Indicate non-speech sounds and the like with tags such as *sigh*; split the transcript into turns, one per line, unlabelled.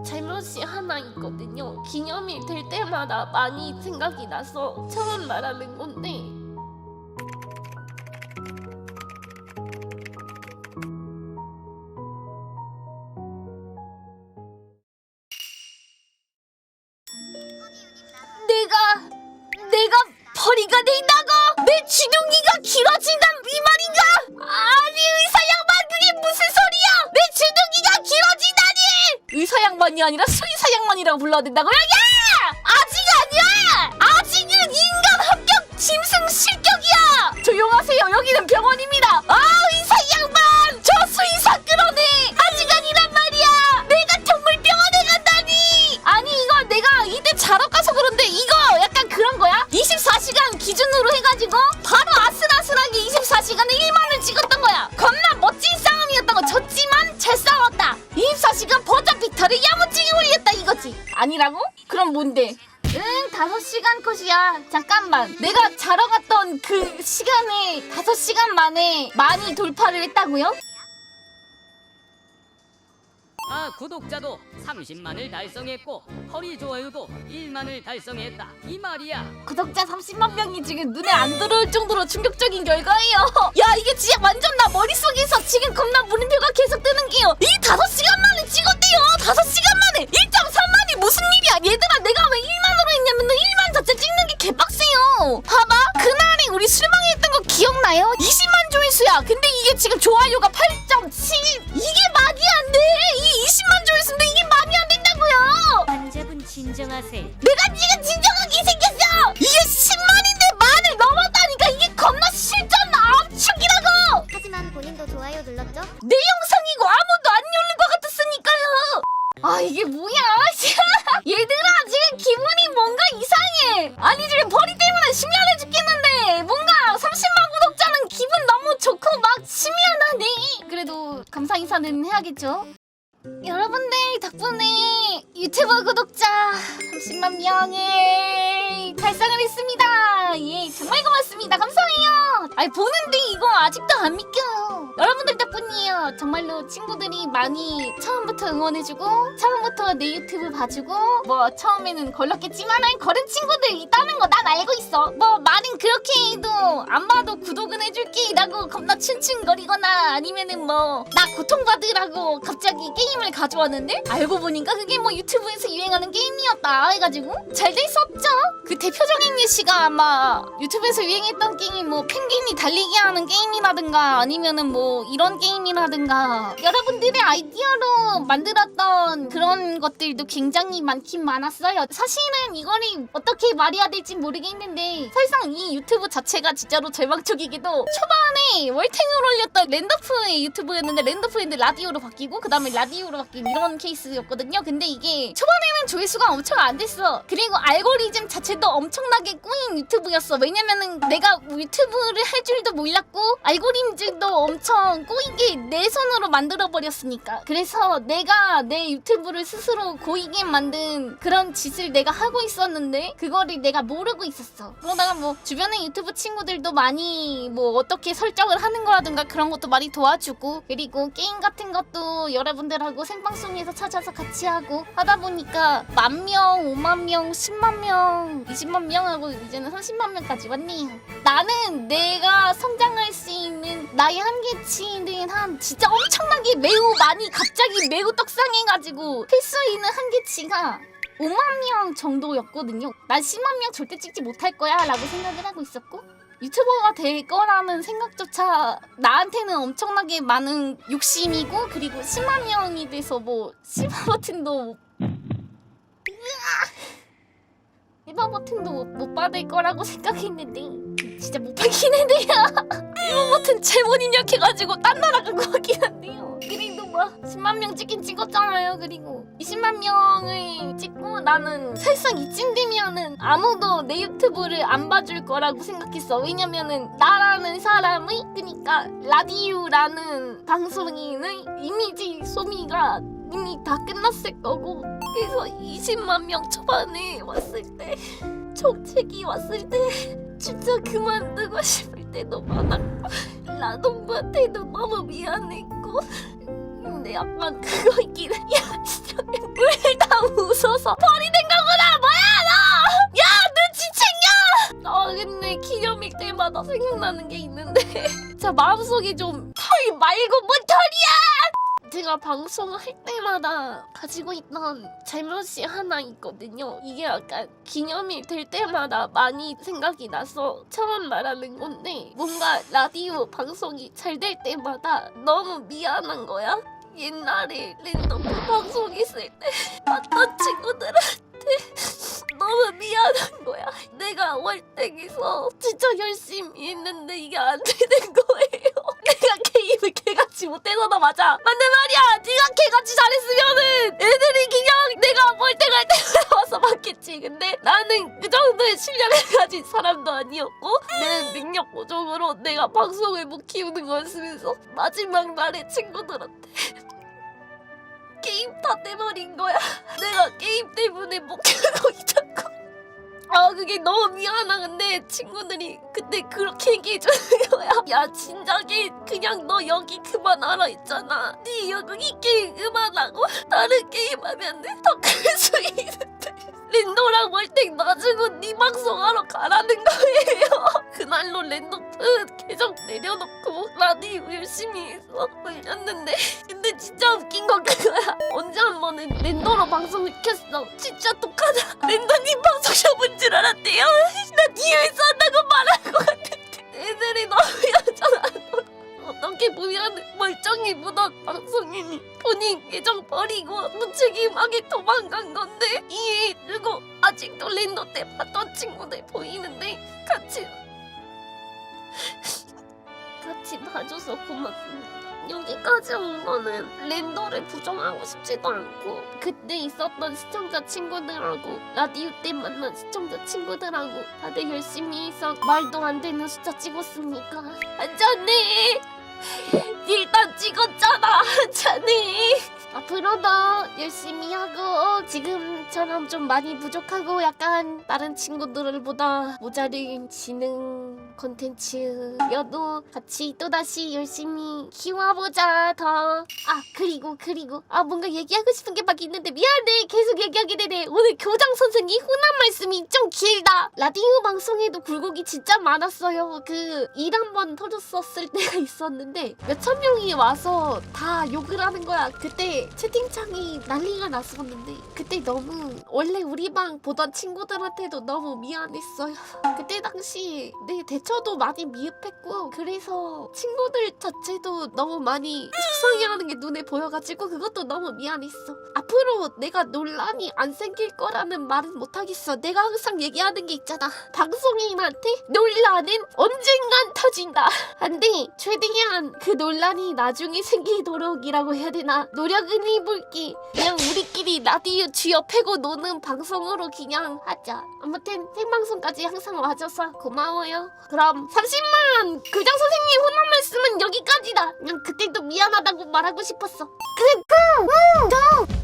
잘못이 하나 있거든요. 기념일 될 때마다 많이 생각이 나서 처음 말하는 건데 내가 내가 벌이가 된다고 내 주둥이가 길어진 의사 양반이 아니라 수의사 양반이라고 불러야 된다고요? 야! 아직 아니야! 아직은 인간 합격 짐승 실격이야! 조용하세요 여기는 병원입니다 아 의사 양반! 저 수의사 끌어내! 아직 아니란 말이야! 내가 동물병원에 간다니! 아니 이거 내가 이때 자러 가서 그런데 이거 약간 그런 거야? 24시간 기준으로 해가지고 뭔데? 응, 5시간 컷이야. 잠깐만. 내가 자러 갔던 그 시간에 5시간 만에 많이 돌파를 했다고요?
아 구독자도 30만을 달성했고 허리 좋아요도 1만을 달성했다 이 말이야
구독자 30만 명이 지금 눈에 안 들어올 정도로 충격적인 결과예요. *laughs* 야 이게 진짜 완전 나 머릿속에서 지금 겁나 물음표가 계속 뜨는 게요. 이 다섯 시간 만에 찍었대요. 다섯 시간 얘들아 내가 왜 1만으로 했냐면 1만 자체 찍는 게 개빡세요. 봐봐 그날에 우리 술방했던 거 기억나요? 20만 조회수야. 근데 이게 지금 좋아요가 8.7 이게 말이 안 돼. 이 20만 조회수인데 이게 말이 안 된다고요.
환자분 진정하세요.
내가 지금 진정하게 생겼어! 이게 10만인데 만을 넘었다니까 이게 겁나 실전 압축이라고!
하지만 본인도 좋아요 눌렀죠?
내 영상이고 아무도 안 누른 것 같았으니까요! 아 이게 뭐야? 얘들아 지금 기분이 뭔가 이상해! 아니 지금 벌이 때문에 심란해 죽겠는데 뭔가 30만 구독자는 기분 너무 좋고 막 심란하네! 그래도 감사 인사는 해야겠죠? 여러분들 덕분에 유튜브 구독자 30만 명을 달성을 했습니다. 예, 정말 고맙습니다. 감사해요. 아니 보는데 이거 아직도 안 믿겨요. 여러분들 덕분이에요. 정말로 친구들이 많이 처음부터 응원해주고 처음부터 내 유튜브 봐주고 뭐 처음에는 걸렀겠지만은 걸은 친구들 있다는 거 난 알고 있어. 뭐 말은 그렇게 해도 안 봐도 구독은 해줄게라고 겁나 춘춘거리거나 아니면은 뭐 나 고통받으라고 갑자기 게임 을 가져왔는데 알고 보니까 그게 뭐 유튜브에서 유행하는 게임이었다 해가지고 잘 됐었죠. 그 대표적인 예시가 아마 유튜브에서 유행했던 게임이 뭐 펭귄이 달리기 하는 게임이라든가 아니면은 뭐 이런 게임이라든가 여러분들의 아이디어로 만들었던 그런 것들도 굉장히 많긴 많았어요. 사실은 이거를 어떻게 말해야 될지 모르겠는데 사실상 이 유튜브 자체가 진짜로 절망적이게도 초반에 월탱을 올렸던 랜더프의 유튜브였는데 랜더프인데 라디오로 바뀌고 그 다음에 라디오 로 바뀐 이런 케이스였거든요. 근데 이게 초반에는 조회수가 엄청 안 됐어. 그리고 알고리즘 자체도 엄청나게 꼬인 유튜브였어. 왜냐면은 내가 유튜브를 할 줄도 몰랐고 알고리즘도 엄청 꼬이게 내 손으로 만들어 버렸으니까. 그래서 내가 내 유튜브를 스스로 고이게 만든 그런 짓을 내가 하고 있었는데 그거를 내가 모르고 있었어. 그러다가 뭐 주변에 유튜브 친구들도 많이 뭐 어떻게 설정을 하는 거라든가 그런 것도 많이 도와주고 그리고 게임 같은 것도 여러분들하고 생방송에서 찾아서 같이 하고 하다 보니까 만 명, 5만 명, 10만 명, 20만 명 하고 이제는 30만 명까지 왔네요. 나는 내가 성장할 수 있는 나의 한계치는 한 진짜 엄청나게 매우 많이 갑자기 매우 떡상해가지고 필수 있는 한계치가 5만 명 정도였거든요. 난 10만 명 절대 찍지 못할 거야 라고 생각을 하고 있었고 유튜버가 될 거라는 생각조차 나한테는 엄청나게 많은 욕심이고 그리고 10만 명이 돼서 뭐 실버 *laughs* 버튼도 못- 실버 버튼도 못, 못 받을 거라고 생각했는데 진짜 못 받긴 했네요. *laughs* 실버 버튼 잘못 입력해가지고 딴 나라 간 거 같긴 한데요. 그래 도막 10만 명 찍긴 찍었잖아요. 그리고 20만 명을 찍고 나는 사실상 이쯤 되면은 아무도 내 유튜브를 안 봐줄 거라고 생각했어. 왜냐면은 나라는 사람의 그니까 라디오라는 방송인의 이미지 소미가 이미 다 끝났을 거고. 그래서 20만 명 초반에 왔을 때 정책이 왔을 때 진짜 그만두고 싶을 때도 많았고 라동부한테도 너무 미안했고 음, 근데 약간 그거 있긴 해. 야 진짜 울다 웃어서 벌이 된 거구나 뭐야 너! 야 눈치 챙겨! 아 근데 기념일 때마다 생각나는 게 있는데 *laughs* 자 마음속에 좀 털 말고 뭔 털이야! 제가 방송을 할 때마다 가지고 있던 잘못이 하나 있거든요. 이게 약간 기념일 될 때마다 많이 생각이 나서 처음 말하는 건데 뭔가 라디오 방송이 잘 될 때마다 너무 미안한 거야. 옛날에 랜덤 방송 있을 때 봤던 친구들한테 너무 미안한 거야. 내가 월등에서 진짜 열심히 했는데 이게 안 되는 거예요. *laughs* 내가 게임을 개같이 못해서 나 맞아. 맞는 말이야. 네가 개같이 잘했으면은 애들이 그냥 내가 월등할 때 *laughs* 와서 봤겠지. 근데 나는 그 정도의 실력을 가진 사람도 아니었고 내 능력 부족으로 내가 방송을 못 키우는 거였으면서 마지막 날에 친구들한테 *laughs* 게임 다 떼버린 거야. 내가 게임 때문에 못 *laughs* 키우고 있다 고. 아 그게 너무 미안하 근데 친구들이 그때 그렇게 얘기해주는 거야. 야 진작에 그냥 너 여기 그만하라 했잖아. 네 여기 게임 그만하고 다른 게임 하면 더클수 있는데. 랜도랑 월땡 놔주고 네 방송하러 가라는 거예요 그날로 랜도 계정 내려놓고 라디오 열심히 올렸는데. *laughs* 근데 진짜 웃긴 건 그거야. 언제 한 번은 랜도로 방송을 켰어. 진짜 똑하다 랜도님 방송 접은 줄 알았대요. *laughs* 나 뒤에서 한다고 말할 것 같은데. 애들이 너무 여전하 어떻게 보면 멀쩡히 묻은 방송이니. 본인 계정 버리고 무책임하게 도망간 건데. 이해해주고 아직도 랜도 때 봤던 친구들 보이는데 같이 같이 봐줘서 고맙습니다. 여기까지 온 거는 랜더를 부정하고 싶지도 않고 그때 있었던 시청자 친구들하고 라디오 때 만난 시청자 친구들하고 다들 열심히 해서 말도 안 되는 숫자 찍었으니까. 한잔해! 일단 찍었잖아! 한잔해! 앞으로도 열심히 하고 지금 처럼 좀 많이 부족하고 약간 다른 친구들보다 모자른 지능 콘텐츠여도 같이 또다시 열심히 키워보자 더. 아 그리고 그리고. 아 뭔가 얘기하고 싶은 게 막 있는데 미안해. 계속 얘기하게 되네. 오늘 교장 선생님 훈한 말씀이 좀 길다. 라디오 방송에도 굴곡이 진짜 많았어요. 그 일 한 번 터졌었을 때가 있었는데 몇천 명이 와서 다 욕을 하는 거야. 그때 채팅창이 난리가 났었는데 그때 너무 원래 우리 방 보던 친구들한테도 너무 미안했어요. *laughs* 그때 당시 내 대처도 많이 미흡했고 그래서 친구들 자체도 너무 많이 속상해하는 게 눈에 보여가지고 그것도 너무 미안했어. 앞으로 내가 논란이 안 생길 거라는 말은 못하겠어. 내가 항상 얘기하는 게 있잖아. 방송인한테 논란은 언젠간 터진다. *laughs* 안돼 최대한 그 논란이 나중에 생기도록이라고 해야 되나? 노력은 해볼게. 그냥 우리끼리 라디오 쥐어 패고 노는 방송으로 그냥 하자. 아무튼 생방송까지 항상 와줘서 고마워요. 그럼 30만! 교장 선생님 훈한 말씀은 여기까지다! 그냥 그때도 미안하다고 말하고 싶었어. 그, 그, 음, 저